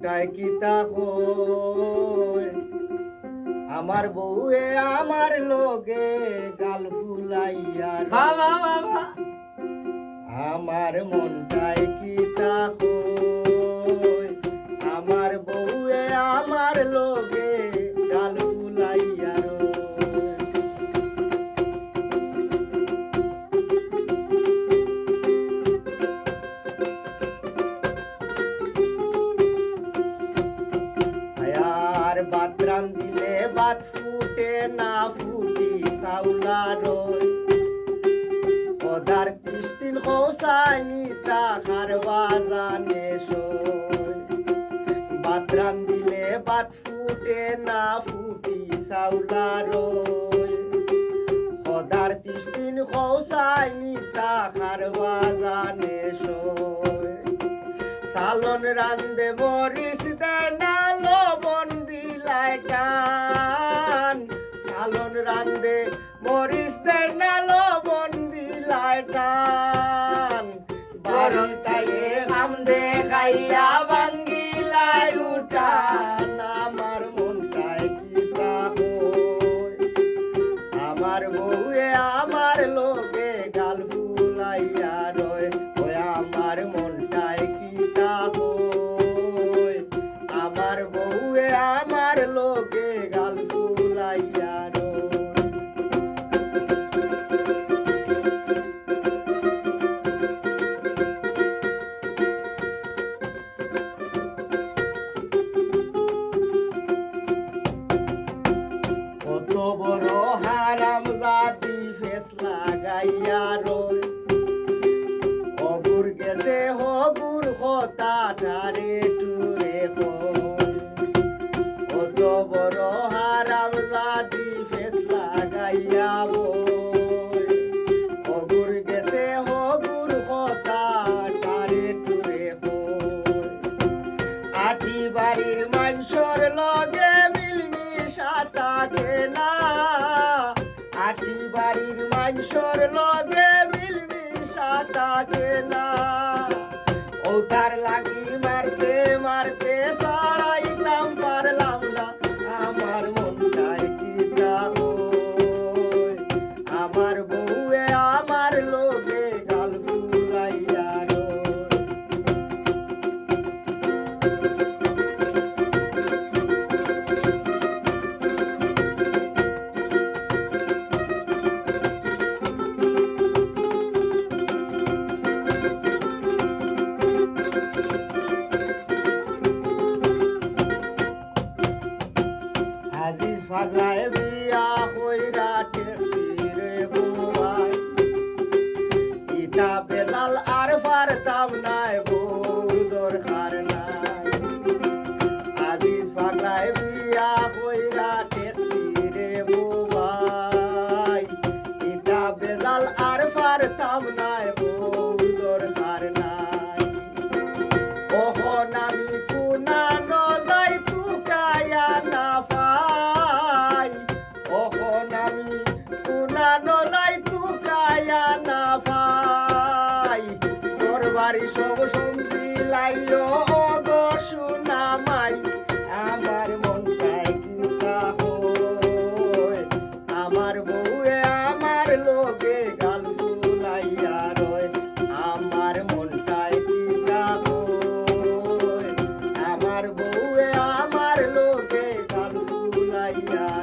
মনটায় কিতা তা আমার বউয়ে আমার লগে গাল ফুলাইয়া আমার মনটায় কিতা তা আমার বউয়ে আমার লগে বাত ফুটে না ফুটি সাউলা রয় ত্রিশ দিন হোসাইনি তাহার বাজানে সয় বাতরাম দিলে বাত ফুটে না ফুটি সাউলা রয় পদার ত্রিশ দিন হোসাইনি তাহার বাজানে সয় সালন রান্দে মরিস দেয় না লবণ দিলাই রান্দে, মরিস দেয় না লবণ দিলাই টান। বাড়ি তাইয়ে হাম দেখাইয়া বাঙ্গিলাই উঠান। আমার মনটায় কি আমার বউয়ে আমার লোকে গাল ফুলাইয়া রয়। আমার মনটায় কি আমার বউয়ে আমার লোকে গাল কত বড় হারাম জাতি ফেস লাগাইয়া রয় অগুর গেছে হগুর হতা টারে কত বড় হারাম জাতি ফেস লাগাইয়া গেছে বাড়ির মাংসর লগে থাকে না। আটি বাড়ির মাংসর লগে মিলমিশা থাকে না। ও তার লাগি মারতে বিয়া কইরা টেসি রে বউয়াই ইটা বেলাল আর পারতাম নাই, বউর দরকার নাই। আজিজ ফাগলায় বিয়া কইরা টেসি রে ইটা বেলাল আর পারতাম নাই Maria.